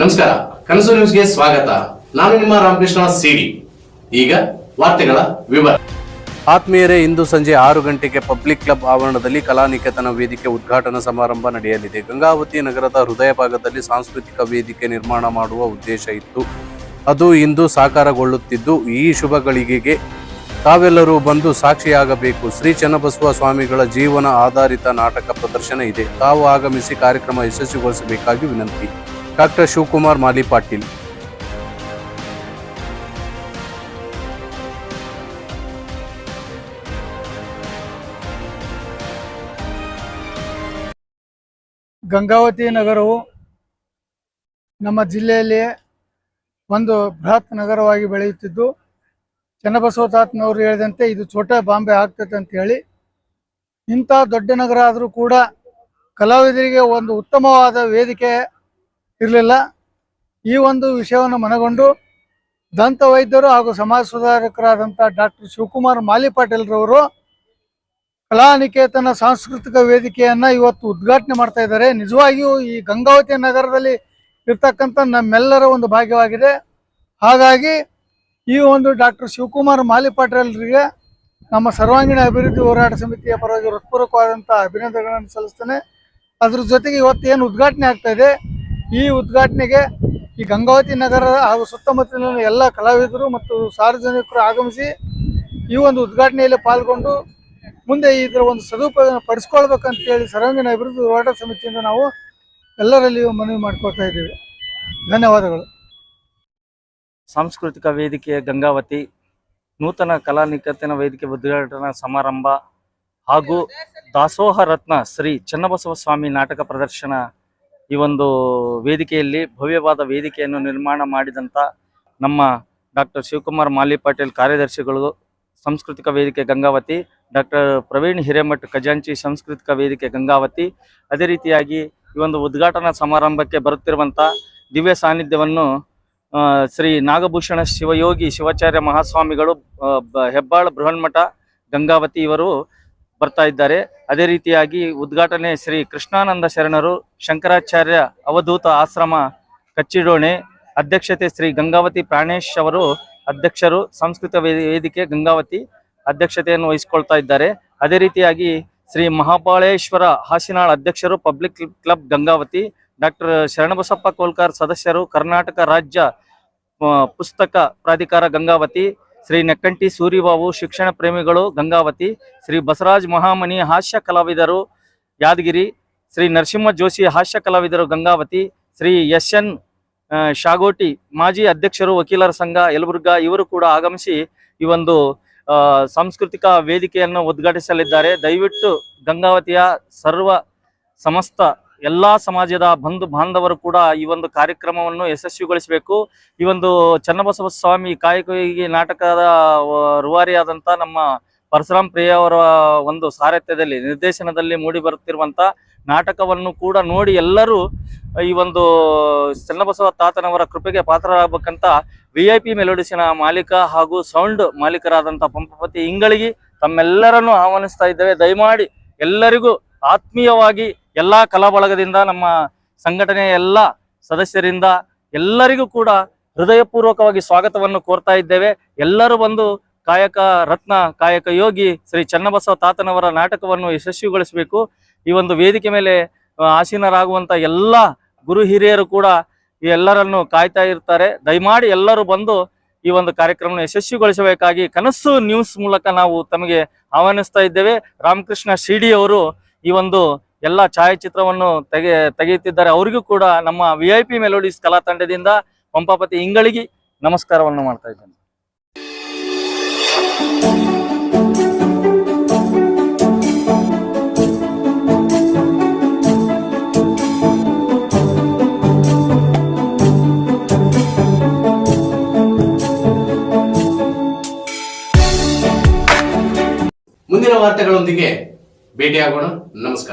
ನಮಸ್ಕಾರ, ಕನಸು ನ್ಯೂಸ್ಗೆ ಸ್ವಾಗತ. ನಾನು ನಿಮ್ಮ ರಾಮಕೃಷ್ಣ ಸಿಡಿ. ಈಗ ವಾರ್ತೆಗಳ ವಿವರ. ಆತ್ಮೀಯರೇ, ಇಂದು ಸಂಜೆ ಆರು ಗಂಟೆಗೆ ಪಬ್ಲಿಕ್ ಕ್ಲಬ್ ಆವರಣದಲ್ಲಿ ಕಲಾನಿಕೇತನ ವೇದಿಕೆ ಉದ್ಘಾಟನಾ ಸಮಾರಂಭ ನಡೆಯಲಿದೆ. ಗಂಗಾವತಿ ನಗರದ ಹೃದಯ ಭಾಗದಲ್ಲಿ ಸಾಂಸ್ಕೃತಿಕ ವೇದಿಕೆ ನಿರ್ಮಾಣ ಮಾಡುವ ಉದ್ದೇಶ ಇತ್ತು. ಅದು ಇಂದು ಸಾಕಾರಗೊಳ್ಳುತ್ತಿದ್ದು, ಈ ಶುಭ ಗಳಿಗೆಗೆ ತಾವೆಲ್ಲರೂ ಬಂದು ಸಾಕ್ಷಿಯಾಗಬೇಕು. ಶ್ರೀ ಚನ್ನಬಸವ ಸ್ವಾಮಿಗಳ ಜೀವನ ಆಧಾರಿತ ನಾಟಕ ಪ್ರದರ್ಶನ ಇದೆ. ತಾವು ಆಗಮಿಸಿ ಕಾರ್ಯಕ್ರಮ ಯಶಸ್ವಿಗೊಳಿಸಬೇಕಾಗಿ ವಿನಂತಿ. ಡಾಕ್ಟರ್ ಶಿವಕುಮಾರ್ ಮಾಲಿ ಪಾಟೀಲ್. ಗಂಗಾವತಿ ನಗರವು ನಮ್ಮ ಜಿಲ್ಲೆಯಲ್ಲಿ ಒಂದು ಬೃಹತ್ ನಗರವಾಗಿ ಬೆಳೆಯುತ್ತಿದ್ದು ಚನ್ನಬಸವ ತಾತನವರು ಹೇಳಿದಂತೆ ಇದು ಛೋಟ ಬಾಂಬೆ ಆಗ್ತದೆ ಅಂತ ಹೇಳಿ, ಇಂಥ ದೊಡ್ಡ ನಗರ ಆದರೂ ಕೂಡ ಕಲಾವಿದರಿಗೆ ಒಂದು ಉತ್ತಮವಾದ ವೇದಿಕೆ ಇರಲಿಲ್ಲ. ಈ ಒಂದು ವಿಷಯವನ್ನು ಮನಗೊಂಡು ದಂತ ವೈದ್ಯರು ಹಾಗೂ ಸಮಾಜ ಸುಧಾರಕರಾದಂಥ ಡಾಕ್ಟರ್ ಶಿವಕುಮಾರ್ ಮಾಲಿ ಪಾಟೀಲ್ರವರು ಕಲಾನಿಕೇತನ ಸಾಂಸ್ಕೃತಿಕ ವೇದಿಕೆಯನ್ನ ಇವತ್ತು ಉದ್ಘಾಟನೆ ಮಾಡ್ತಾ ಇದ್ದಾರೆ. ನಿಜವಾಗಿಯೂ ಈ ಗಂಗಾವತಿ ನಗರದಲ್ಲಿ ಇರ್ತಕ್ಕಂಥ ನಮ್ಮೆಲ್ಲರ ಒಂದು ಭಾಗ್ಯವಾಗಿದೆ. ಹಾಗಾಗಿ ಈ ಒಂದು ಡಾಕ್ಟರ್ ಶಿವಕುಮಾರ್ ಮಾಲಿ ಪಾಟೀಲ್ರಿಗೆ ನಮ್ಮ ಸರ್ವಾಂಗೀಣ ಅಭಿವೃದ್ಧಿ ಹೋರಾಟ ಸಮಿತಿಯ ಪರವಾಗಿ ಹೃತ್ಪೂರ್ವಕವಾದಂಥ ಅಭಿನಂದನೆಗಳನ್ನು ಸಲ್ಲಿಸ್ತೇನೆ. ಅದ್ರ ಜೊತೆಗೆ ಇವತ್ತು ಏನು ಉದ್ಘಾಟನೆ ಆಗ್ತಾ ಇದೆ ಈ ಉದ್ಘಾಟನೆಗೆ ಈ ಗಂಗಾವತಿ ನಗರ ಹಾಗೂ ಸುತ್ತಮುತ್ತಲಿನ ಎಲ್ಲ ಕಲಾವಿದರು ಮತ್ತು ಸಾರ್ವಜನಿಕರು ಆಗಮಿಸಿ ಈ ಒಂದು ಉದ್ಘಾಟನೆಯಲ್ಲಿ ಪಾಲ್ಗೊಂಡು ಮುಂದೆ ಇದರ ಒಂದು ಸದುಪಯೋಗ ಪಡಿಸ್ಕೊಳ್ಬೇಕಂತ ಹೇಳಿ ಸರ್ವಾಂಗೀಣ ಅಭಿವೃದ್ಧಿ ಹೋರಾಟ ಸಮಿತಿಯಿಂದ ನಾವು ಎಲ್ಲರಲ್ಲಿಯೂ ಮನವಿ ಮಾಡ್ಕೊಳ್ತಾ ಇದ್ದೀವಿ. ಧನ್ಯವಾದಗಳು. ಸಾಂಸ್ಕೃತಿಕ ವೇದಿಕೆ ಗಂಗಾವತಿ, ನೂತನ ಕಲಾ ನಿಕೇತನ ವೇದಿಕೆ ಉದ್ಘಾಟನಾ ಸಮಾರಂಭ ಹಾಗೂ ದಾಸೋಹ ರತ್ನ ಶ್ರೀ ಚನ್ನಬಸವ ಸ್ವಾಮಿ ನಾಟಕ ಪ್ರದರ್ಶನ ಈ ಒಂದು ವೇದಿಕೆಯಲ್ಲಿ ಭವ್ಯವಾದ ವೇದಿಕೆಯನ್ನು ನಿರ್ಮಾಣ ಮಾಡಿದಂಥ ನಮ್ಮ ಡಾಕ್ಟರ್ ಶಿವಕುಮಾರ್ ಮಾಲಿ ಪಾಟೀಲ್ ಕಾರ್ಯದರ್ಶಿಗಳು, ಸಾಂಸ್ಕೃತಿಕ ವೇದಿಕೆ ಗಂಗಾವತಿ, ಡಾಕ್ಟರ್ ಪ್ರವೀಣ್ ಹಿರೇಮಠ್ ಖಜಾಂಚಿ ಸಾಂಸ್ಕೃತಿಕ ವೇದಿಕೆ ಗಂಗಾವತಿ, ಅದೇ ರೀತಿಯಾಗಿ ಈ ಒಂದು ಉದ್ಘಾಟನಾ ಸಮಾರಂಭಕ್ಕೆ ಬರುತ್ತಿರುವಂಥ ದಿವ್ಯ ಸಾನ್ನಿಧ್ಯವನ್ನು ಶ್ರೀ ನಾಗಭೂಷಣ ಶಿವಯೋಗಿ ಶಿವಾಚಾರ್ಯ ಮಹಾಸ್ವಾಮಿಗಳು ಹೆಬ್ಬಾಳ ಬೃಹನ್ಮಠ ಗಂಗಾವತಿ ಇವರು ಬರ್ತಾ ಇದ್ದಾರೆ. ಅದೇ ರೀತಿಯಾಗಿ ಉದ್ಘಾಟನೆ ಶ್ರೀ ಕೃಷ್ಣಾನಂದ ಶರಣರು ಶಂಕರಾಚಾರ್ಯ ಅವಧೂತ ಆಶ್ರಮ ಕಚ್ಚಿಡೋಣೆ, ಅಧ್ಯಕ್ಷತೆ ಶ್ರೀ ಗಂಗಾವತಿ ಪ್ರಾಣೇಶ್ ಅವರು, ಅಧ್ಯಕ್ಷರು ಸಂಸ್ಕೃತ ವೇದಿ- ವೇದಿಕೆ ಗಂಗಾವತಿ ಅಧ್ಯಕ್ಷತೆಯನ್ನು ವಹಿಸಿಕೊಳ್ತಾ ಇದ್ದಾರೆ. ಅದೇ ರೀತಿಯಾಗಿ ಶ್ರೀ ಮಹಾಬಾಳೇಶ್ವರ ಹಾಸಿನಾಳ್ ಅಧ್ಯಕ್ಷರು public club Gangavathi, doctor Sharanabasappa Kolkar ಸದಸ್ಯರು, ಕರ್ನಾಟಕ ರಾಜ್ಯ ಪುಸ್ತಕ ಪ್ರಾಧಿಕಾರ ಗಂಗಾವತಿ ಶ್ರೀ ನೆಕ್ಕಂಟಿ ಸೂರಿಬಾಬು ಶಿಕ್ಷಣ ಪ್ರೇಮಿಗಳು ಗಂಗಾವತಿ, ಶ್ರೀ ಬಸವರಾಜ್ ಮಹಾಮನಿ ಹಾಸ್ಯ ಕಲಾವಿದರು ಯಾದಗಿರಿ, ಶ್ರೀ ನರಸಿಂಹ ಜೋಶಿ ಹಾಸ್ಯ ಕಲಾವಿದರು ಗಂಗಾವತಿ, ಶ್ರೀ ಎಸ್ ಎನ್ ಶಾಗೋಟಿ ಮಾಜಿ ಅಧ್ಯಕ್ಷರು ವಕೀಲರ ಸಂಘ ಯಲಬುರ್ಗಾ ಇವರು ಕೂಡ ಆಗಮಿಸಿ ಈ ಒಂದು ಸಾಂಸ್ಕೃತಿಕ ವೇದಿಕೆಯನ್ನು ಉದ್ಘಾಟಿಸಲಿದ್ದಾರೆ. ದಯವಿಟ್ಟು ಗಂಗಾವತಿಯ ಸರ್ವ ಸಮಸ್ತ ಎಲ್ಲಾ ಸಮಾಜದ ಬಂಧು ಬಾಂಧವರು ಕೂಡ ಈ ಒಂದು ಕಾರ್ಯಕ್ರಮವನ್ನು ಯಶಸ್ವಿಗೊಳಿಸಬೇಕು. ಈ ಒಂದು ಚನ್ನಬಸವ ಸ್ವಾಮಿ ಕಾಯಕವಿಗೆ ನಾಟಕದ ರೂವಾರಿಯಾದಂತ ನಮ್ಮ ಪರಶುರಾಮ್ ಪ್ರಿಯ ಅವರ ಒಂದು ಸಾರಥ್ಯದಲ್ಲಿ, ನಿರ್ದೇಶನದಲ್ಲಿ ಮೂಡಿ ಬರುತ್ತಿರುವಂತ ನಾಟಕವನ್ನು ಕೂಡ ನೋಡಿ ಎಲ್ಲರೂ ಈ ಒಂದು ಚನ್ನಬಸವ ತಾತನವರ ಕೃಪೆಗೆ ಪಾತ್ರರಾಗಬೇಕಂತ ವಿ ಐ ಪಿ ಮೆಲೋಡಿಸಿನ ಮಾಲೀಕ ಹಾಗೂ ಸೌಂಡ್ ಮಾಲೀಕರಾದಂಥ ಪಂಪಪತಿ ಇಂಗಳಿಗೆ ತಮ್ಮೆಲ್ಲರನ್ನು ಆಹ್ವಾನಿಸ್ತಾ ಇದ್ದೇವೆ. ದಯಮಾಡಿ ಎಲ್ಲರಿಗೂ ಆತ್ಮೀಯವಾಗಿ ಎಲ್ಲ ಕಲಾ ಬಳಗದಿಂದ ನಮ್ಮ ಸಂಘಟನೆಯ ಎಲ್ಲ ಸದಸ್ಯರಿಂದ ಎಲ್ಲರಿಗೂ ಕೂಡ ಹೃದಯಪೂರ್ವಕವಾಗಿ ಸ್ವಾಗತವನ್ನು ಕೋರ್ತಾ ಇದ್ದೇವೆ. ಎಲ್ಲರೂ ಬಂದು ಕಾಯಕ ರತ್ನ ಕಾಯಕ ಯೋಗಿ ಶ್ರೀ ಚನ್ನಬಸವ ತಾತನವರ ನಾಟಕವನ್ನು ಯಶಸ್ವಿಗೊಳಿಸಬೇಕು. ಈ ಒಂದು ವೇದಿಕೆ ಮೇಲೆ ಆಸೀನರಾಗುವಂಥ ಎಲ್ಲ ಗುರು ಹಿರಿಯರು ಕೂಡ ಎಲ್ಲರನ್ನು ಕಾಯ್ತಾ ಇರ್ತಾರೆ. ದಯಮಾಡಿ ಎಲ್ಲರೂ ಬಂದು ಈ ಒಂದು ಕಾರ್ಯಕ್ರಮವನ್ನು ಯಶಸ್ವಿಗೊಳಿಸಬೇಕಾಗಿ ಕನಸು ನ್ಯೂಸ್ ಮೂಲಕ ನಾವು ತಮಗೆ ಆಹ್ವಾನಿಸ್ತಾ ಇದ್ದೇವೆ. ರಾಮಕೃಷ್ಣ ಶಿರ್ಡಿ ಅವರು ಈ ಒಂದು ಎಲ್ಲ ಛಾಯಾಚಿತ್ರವನ್ನು ತೆಗೆ, ತೆಗೆಯುತ್ತಿದ್ದಾರೆ. ಅವರಿಗೂ ಕೂಡ ನಮ್ಮ ವಿ ಐ ಪಿ ಮೆಲೋಡಿಸ್ ಕಲಾ ತಂಡದಿಂದ ಪಂಪಾಪತಿ ಇಂಗಳಿಗೆ ನಮಸ್ಕಾರವನ್ನು ಮಾಡ್ತಾ ಇದ್ದೇನೆ. ಮುಂದಿನ ವಾರ್ತೆಗಳೊಂದಿಗೆ ಭೇಟಿಯಾಗೋಣ. ನಮಸ್ಕಾರ.